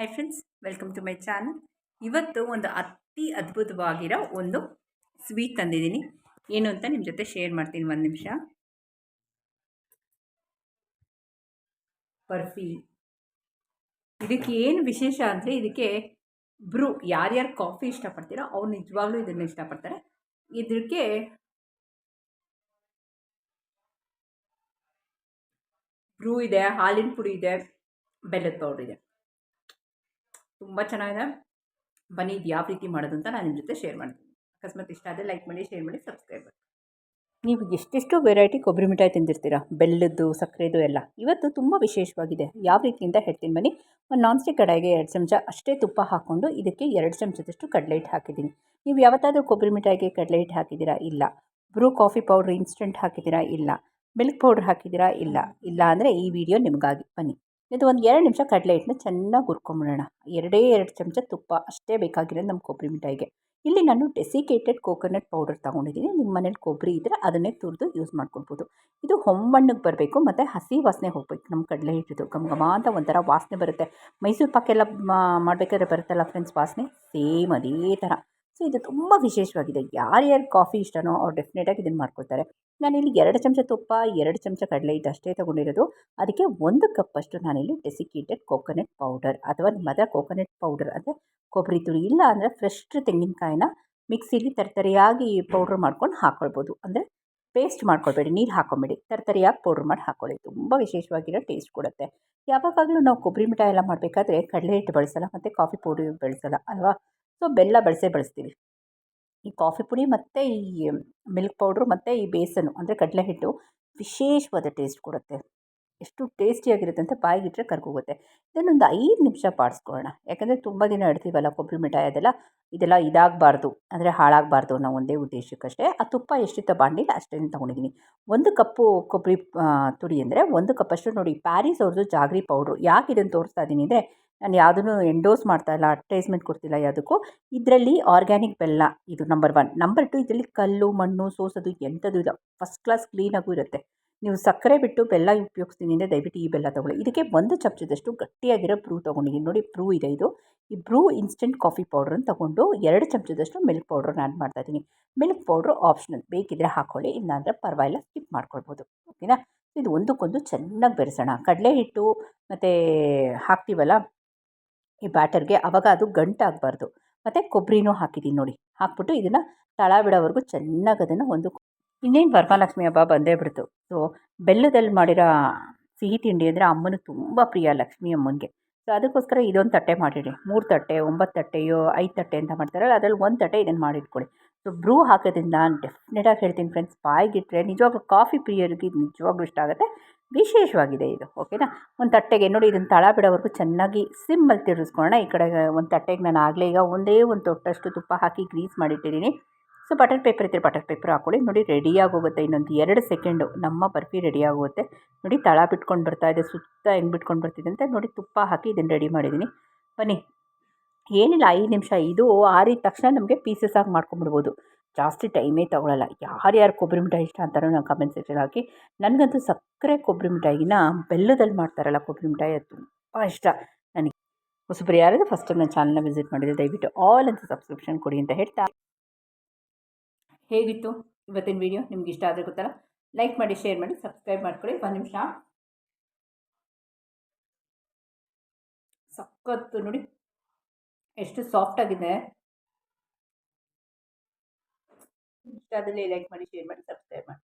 Hi friends welcome to my channel ಇವತ್ತು ಒಂದು ಅತಿ ಅದ್ಭುತವಾಗಿರೋ ಒಂದು ಸ್ವೀಟ್ ತಂದಿದ್ದೀನಿ. ಏನು ಅಂತ ನಿಮ್ಮ ಜೊತೆ ಶೇರ್ ಮಾಡ್ತೀನಿ ಒಂದು ನಿಮಿಷ. ಬರ್ಫಿ ಇದಕ್ಕೆ ಏನು ವಿಶೇಷ ಅಂದರೆ ಇದಕ್ಕೆ ಬ್ರೂ ಯಾರ್ಯಾರು ಕಾಫಿ ಇಷ್ಟಪಡ್ತೀರೋ ಅವ್ರು ನಿಜವಾಗ್ಲೂ ಇದನ್ನು ಇಷ್ಟಪಡ್ತಾರೆ. ಇದಕ್ಕೆ ಬ್ರೂ ಇದೆ, ಹಾಲಿನ ಪುಡಿ ಇದೆ, ಬೆಲ್ಲದ ಪೌಡ್ರ್ ಇದೆ. ತುಂಬ ಚೆನ್ನಾಗಿದೆ. ಬನ್ನಿ ಇದು ಯಾವ ರೀತಿ ಮಾಡೋದು ಅಂತ ನಾನು ನಿಮ್ಮ ಜೊತೆ ಶೇರ್ ಮಾಡ್ತೀನಿ. ಅಕಸ್ಮಾತ್ ಇಷ್ಟ ಆದರೆ ಲೈಕ್ ಮಾಡಿ ಶೇರ್ ಮಾಡಿ ಸಬ್ಸ್ಕ್ರೈಬ್ ಮಾಡಿ. ನೀವು ಎಷ್ಟೆಷ್ಟು ವೆರೈಟಿ ಕೊಬ್ಬರಿ ಮಿಠಾಯಿ ತಿಂದಿರ್ತೀರಾ? ಬೆಲ್ಲದ್ದು, ಸಕ್ಕರೆದು ಎಲ್ಲ. ಇವತ್ತು ತುಂಬ ವಿಶೇಷವಾಗಿದೆ. ಯಾವ ರೀತಿಯಿಂದ ಹೇಳ್ತೀನಿ ಬನ್ನಿ. ಒಂದು ನಾನ್ ಸ್ಟಿಕ್ ಕಡಾಯಿಗೆ ಎರಡು ಚಮಚ ಅಷ್ಟೇ ತುಪ್ಪ ಹಾಕ್ಕೊಂಡು ಇದಕ್ಕೆ ಎರಡು ಚಮಚದಷ್ಟು ಕಡಲೆ ಹಿಟ್ಟು ಹಾಕಿದ್ದೀನಿ. ನೀವು ಯಾವತ್ತಾದರೂ ಕೊಬ್ಬರಿ ಮಿಠಾಯಿಗೆ ಕಡಲೆ ಹಿಟ್ಟು ಹಾಕಿದ್ದೀರಾ? ಇಲ್ಲ. ಬ್ರೂ ಕಾಫಿ ಪೌಡ್ರ್ ಇನ್ಸ್ಟೆಂಟ್ ಹಾಕಿದ್ದೀರಾ? ಇಲ್ಲ. ಮಿಲ್ಕ್ ಪೌಡ್ರ್ ಹಾಕಿದ್ದೀರಾ? ಇಲ್ಲ. ಇಲ್ಲ ಅಂದರೆ ಈ ವಿಡಿಯೋ ನಿಮಗಾಗಿ. ಬನ್ನಿ. ಇದು ಒಂದು ಎರಡು ನಿಮಿಷ ಕಡಲೆ ಹಿಟ್ಟನ್ನ ಚೆನ್ನಾಗಿ ಹುರ್ಕೊಂಬಿಡೋಣ. ಎರಡೇ ಎರಡು ಚಮಚ ತುಪ್ಪ ಅಷ್ಟೇ ಬೇಕಾಗಿರೋದು ನಮ್ಮ ಕೊಬ್ಬರಿ ಮಿಠಾಯಿಗೆ. ಇಲ್ಲಿ ನಾನು ಡೆಸಿಕೇಟೆಡ್ ಕೋಕೋನಟ್ ಪೌಡರ್ ತೊಗೊಂಡಿದ್ದೀನಿ. ನಿಮ್ಮ ಮನೇಲಿ ಕೊಬ್ಬರಿ ಇದ್ದರೆ ಅದನ್ನೇ ತುರಿದು ಯೂಸ್ ಮಾಡ್ಕೊಳ್ಬೋದು. ಇದು ಹೊಮ್ಮಣ್ಣಿಗೆ ಬರಬೇಕು ಮತ್ತು ಹಸಿ ವಾಸನೆ ಹೋಗ್ಬೇಕು ನಮ್ಮ ಕಡಲೆ ಹಿಟ್ಟಿದ್ದು ಘಮ ಅಂತ ಒಂಥರ ವಾಸನೆ ಬರುತ್ತೆ. ಮೈಸೂರು ಪಾಕೆಲ್ಲ ಮಾಡಬೇಕಾದ್ರೆ ಬರುತ್ತಲ್ಲ ಫ್ರೆಂಡ್ಸ್ ವಾಸನೆ? ಸೇಮ್ ಅದೇ ಥರ. ಸೊ, ಇದು ತುಂಬ ವಿಶೇಷವಾಗಿದೆ. ಯಾರ್ಯಾರು ಕಾಫಿ ಇಷ್ಟನೋ ಅವ್ರು ಡೆಫಿನೆಟಾಗಿ ಇದನ್ನು ಮಾಡ್ಕೊಳ್ತಾರೆ. ನಾನಿಲ್ಲಿ ಎರಡು ಚಮಚ ತುಪ್ಪ, ಎರಡು ಚಮಚ ಕಡಲೆ ಹಿಟ್ಟು ಅಷ್ಟೇ ತೊಗೊಂಡಿರೋದು. ಅದಕ್ಕೆ ಒಂದು ಕಪ್ಪಷ್ಟು ನಾನಿಲ್ಲಿ ಡೆಸಿಕೇಟೆಡ್ ಕೋಕೋನಟ್ ಪೌಡರ್ ಅಥವಾ ಹತ್ರ ಕೋಕೋನಟ್ ಪೌಡರ್ ಅಂದರೆ ಕೊಬ್ಬರಿ ತುರಿ ಇಲ್ಲ ಅಂದರೆ ಫ್ರೆಶ್ ತೆಂಗಿನಕಾಯಿನ ಮಿಕ್ಸಿಲಿ ತರತರಿಯಾಗಿ ಪೌಡ್ರ್ ಮಾಡ್ಕೊಂಡು ಹಾಕ್ಕೊಳ್ಬೋದು ಅಂದರೆ ಪೇಸ್ಟ್ ಮಾಡ್ಕೊಳ್ಬೇಡಿ, ನೀರು ಹಾಕೊಂಬೇಡಿ. ತರತರಿಯಾಗಿ ಪೌಡ್ರ್ ಮಾಡಿ ಹಾಕ್ಕೊಳ್ಳಿ ತುಂಬ ವಿಶೇಷವಾಗಿರೋ ಟೇಸ್ಟ್ ಕೊಡುತ್ತೆ. ಯಾವಾಗಲೂ ನಾವು ಕೊಬ್ಬರಿ ಮಿಠಾಯಿ ಎಲ್ಲ ಮಾಡಬೇಕಾದ್ರೆ ಕಡಲೆ ಹಿಟ್ಟು ಬಳಸಲ್ಲ, ಮತ್ತು ಕಾಫಿ ಪೌಡರ್ ಬಳಸಲ್ಲ ಅಲ್ವಾ? ಸೊ ಬೆಲ್ಲ ಬಳಸೇ ಬಳಸ್ತೀವಿ. ಈ ಕಾಫಿ ಪುಡಿ ಮತ್ತು ಈ ಮಿಲ್ಕ್ ಪೌಡ್ರು ಮತ್ತು ಈ ಬೇಸನ್ನು, ಅಂದರೆ ಕಡಲೆ ಹಿಟ್ಟು ವಿಶೇಷವಾದ ಟೇಸ್ಟ್ ಕೊಡುತ್ತೆ. ಎಷ್ಟು ಟೇಸ್ಟಿಯಾಗಿರುತ್ತೆ ಅಂತ ಬಾಯಿಗಿಟ್ಟರೆ ಕರ್ಕೋಗುತ್ತೆ ಇದನ್ನೊಂದು ಐದು ನಿಮಿಷ ಪಾಡಿಸ್ಕೊಳ್ಳೋಣ. ಯಾಕಂದರೆ ತುಂಬ ದಿನ ಇಡ್ತೀವಲ್ಲ ಕೊಬ್ಬರಿ ಮಿಠಾಯಿ ಅದೆಲ್ಲ? ಇದೆಲ್ಲ ಇದಾಗಬಾರ್ದು. ಅಂದರೆ ಹಾಳಾಗಬಾರ್ದು ಅನ್ನೋ ಒಂದೇ ಉದ್ದೇಶಕ್ಕಷ್ಟೇ. ಆ ತುಪ್ಪ ಎಷ್ಟಿತ್ತು ಬಾಂಡಿಲ್ಲ ಅಷ್ಟೇ ತೊಗೊಂಡಿದ್ದೀನಿ. ಒಂದು ಕಪ್ಪು ಕೊಬ್ಬರಿ ತುರಿ ಅಂದರೆ ಒಂದು ಕಪ್ಪಷ್ಟು ನೋಡಿ ಪ್ಯಾರಿಸ್ ಅವ್ರದ್ದು ಜಾಗ್ರಿ ಪೌಡ್ರು. ಯಾಕೆ ಇದನ್ನು ತೋರಿಸ್ತಾ ಇದ್ದೀನಿ ಅಂದರೆ ನಾನು ಯಾವುದನ್ನು ಎಂಡೋಸ್ ಮಾಡ್ತಾ ಇಲ್ಲ, ಅಡ್ವರ್ಟೈಸ್ಮೆಂಟ್ ಕೊಡ್ತಿಲ್ಲ ಯಾವುದಕ್ಕೂ. ಇದರಲ್ಲಿ ಆರ್ಗ್ಯಾನಿಕ್ ಬೆಲ್ಲ, ಇದು ನಂಬರ್ ಒನ್ ನಂಬರ್ ಟು ಇದರಲ್ಲಿ ಕಲ್ಲು, ಮಣ್ಣು, ಸೋಸೋದು ಎಂಥದ್ದು ಇಲ್ಲ. ಫಸ್ಟ್ ಕ್ಲಾಸ್ ಕ್ಲೀನಾಗೂ ಇರುತ್ತೆ. ನೀವು ಸಕ್ಕರೆ ಬಿಟ್ಟು ಬೆಲ್ಲ ಉಪಯೋಗಿಸ್ತೀನಿ ಅಂದರೆ ದಯವಿಟ್ಟು ಈ ಬೆಲ್ಲ ತೊಗೊಳ್ಳಿ. ಇದಕ್ಕೆ ಒಂದು ಚಮಚದಷ್ಟು ಗಟ್ಟಿಯಾಗಿರೋ ಬ್ರೂ ತೊಗೊಂಡಿದ್ದೀನಿ. ನೋಡಿ ಬ್ರೂ ಇದೆ ಇದು. ಈ ಬ್ರೂ ಇನ್ಸ್ಟೆಂಟ್ ಕಾಫಿ ಪೌಡ್ರನ್ನು ತೊಗೊಂಡು ಎರಡು ಚಮಚದಷ್ಟು ಮಿಲ್ಕ್ ಪೌಡ್ರನ್ನ ಆ್ಯಡ್ ಮಾಡ್ತಾಯಿದ್ದೀನಿ ಮಿಲ್ಕ್ ಪೌಡ್ರು ಆಪ್ಷನಲ್ ಬೇಕಿದ್ದರೆ ಹಾಕ್ಕೊಳ್ಳಿ ಇಲ್ಲಾಂದರೆ ಪರವಾಗಿಲ್ಲ ಸ್ಕಿಪ್ ಮಾಡ್ಕೊಳ್ಬೋದು. ಓಕೆನಾ ಇದು ಒಂದಕ್ಕೊಂದು ಚೆನ್ನಾಗಿ ಬೆರೆಸೋಣ. ಕಡಲೆ ಹಿಟ್ಟು ಮತ್ತು ಹಾಕ್ತೀವಲ್ಲ, ಈ ಬ್ಯಾಟರ್ಗೆ ಆವಾಗ ಅದು ಗಂಟಾಗಬಾರ್ದು. ಮತ್ತು ಕೊಬ್ಬರಿನೂ ಹಾಕಿದ್ದೀನಿ ನೋಡಿ. ಹಾಕ್ಬಿಟ್ಟು ಇದನ್ನು ತಳ ಬಿಡೋವರೆಗೂ ಚೆನ್ನಾಗಿ ಅದನ್ನು ಒಂದು ಇನ್ನೇನು ವರಮಹಾಲಕ್ಷ್ಮಿ ಹಬ್ಬ ಬಂದೇ ಬಿಡ್ತು. ಸೊ ಬೆಲ್ಲದಲ್ಲಿ ಮಾಡಿರೋ ಸಿಹಿ ತಿಂಡಿ ಅಂದರೆ ಅಮ್ಮನಿಗೆ ತುಂಬ ಪ್ರಿಯ ಲಕ್ಷ್ಮಿ ಅಮ್ಮನಿಗೆ. ಸೊ ಅದಕ್ಕೋಸ್ಕರ ಇದೊಂದು ತಟ್ಟೆ ಮಾಡಿಡಿ ಮೂರು ತಟ್ಟೆ, ಒಂಬತ್ತು ತಟ್ಟೆಯೋ ಐದು ತಟ್ಟೆ ಅಂತ ಮಾಡ್ತಾರಲ್ಲ, ಅದರಲ್ಲಿ ಒಂದು ತಟ್ಟೆ ಇದನ್ನು ಮಾಡಿಟ್ಕೊಳ್ಳಿ. ಸೊ ಬ್ರೂ ಹಾಕೋದ್ರಿಂದ ನಾನು ಡೆಫಿನೆಟಾಗಿ ಹೇಳ್ತೀನಿ ಫ್ರೆಂಡ್ಸ್ ಬಾಯಿಗಿಟ್ರೆ ನಿಜವಾಗ್ಲೂ ಕಾಫಿ ಪ್ರಿಯರಿಗೆ ಇದು ನಿಜವಾಗ್ಲೂ ಇಷ್ಟ ಆಗುತ್ತೆ. ವಿಶೇಷವಾಗಿದೆ ಇದು ಓಕೆನಾ ಒಂದು ತಟ್ಟೆಗೆ ನೋಡಿ ಇದನ್ನು ತಳ ಬಿಡೋವರೆಗೂ ಚೆನ್ನಾಗಿ ಸಿಮ್ಮಲ್ಲಿ ತಿರುಗಿಸ್ಕೊಳ್ಳೋಣ. ಈ ಕಡೆ ಒಂದು ತಟ್ಟೆಗೆ ನಾನು ಆಗಲೇ ಈಗ ಒಂದೇ ಒಂದು ತೊಟ್ಟಷ್ಟು ತುಪ್ಪ ಹಾಕಿ ಗ್ರೀಸ್ ಮಾಡಿಟ್ಟಿದ್ದೀನಿ. ಸೊ ಬಟರ್ ಪೇಪರ್ ಇದ್ದರೆ ಬಟರ್ ಪೇಪರ್ ಹಾಕ್ಕೊಳ್ಳಿ ನೋಡಿ ರೆಡಿಯಾಗಿ ಹೋಗುತ್ತೆ ಇನ್ನೊಂದು ಎರಡು ಸೆಕೆಂಡು ನಮ್ಮ ಬರ್ಫಿ ರೆಡಿಯಾಗುತ್ತೆ ನೋಡಿ, ತಳ ಬಿಟ್ಕೊಂಡು ಬರ್ತಾ ಇದೆ, ಸುತ್ತ ಹೆಂಗೆ ಬಿಟ್ಕೊಂಡು ಬರ್ತಿದೆ ಅಂತ ನೋಡಿ, ತುಪ್ಪ ಹಾಕಿ ಇದನ್ನು ರೆಡಿ ಮಾಡಿದ್ದೀನಿ. ಬನ್ನಿ. ಏನಿಲ್ಲ, ಐದು ನಿಮಿಷ, ಇದು ಆರಿದ ತಕ್ಷಣ ನಮಗೆ ಪೀಸಸ್ ಆಗಿ ಮಾಡ್ಕೊಂಬಿಡ್ಬೋದು ಜಾಸ್ತಿ ಟೈಮೇ ತೊಗೊಳಲ್ಲ. ಯಾರ್ಯಾರು ಕೊಬ್ಬರಿ ಮಿಠಾಯಿ ಇಷ್ಟ ಅಂತಾರೋ ನಾನು ಕಮೆಂಟ್ ಸೆಕ್ಷನ್ ಹಾಕಿ. ನನಗಂತೂ ಸಕ್ಕರೆ ಕೊಬ್ಬರಿ ಮಿಠಾಯಿನ ಬೆಲ್ಲದಲ್ಲಿ ಮಾಡ್ತಾರಲ್ಲ ಕೊಬ್ಬರಿ ಮಿಠಾಯಿ, ಅದು ತುಂಬ ಇಷ್ಟ. ನನಗೆ. ಹೊಸಬ್ರು ಯಾರಾದರೂ ಫಸ್ಟ್ ಟೈಮ್ ನನ್ನ ಚಾನಲ್ನ ವಿಸಿಟ್ ಮಾಡಿದರೆ ದಯವಿಟ್ಟು ಆಲ್ ಅಂತ ಸಬ್ಸ್ಕ್ರಿಪ್ಷನ್ ಕೊಡಿ ಅಂತ ಹೇಳ್ತಾ ಹೇಗಿತ್ತು ಇವತ್ತಿನ ವೀಡಿಯೋ ನಿಮ್ಗೆ ಇಷ್ಟ ಆದರೆ ಗೊತ್ತಲ್ಲ? ಲೈಕ್ ಮಾಡಿ ಶೇರ್ ಮಾಡಿ ಸಬ್ಸ್ಕ್ರೈಬ್ ಮಾಡ್ಕೊಳ್ಳಿ. ಒಂದು ನಿಮಿಷ. ಸಖತ್ತು ನೋಡಿ. ಎಷ್ಟು ಸಾಫ್ಟ್ ಆಗಿದೆ. ಇಷ್ಟ ಲೈಕ್ ಮಾಡಿ ಶೇರ್ ಮಾಡಿ ಸಬ್ಸ್ಕ್ರೈಬ್ ಮಾಡಿ.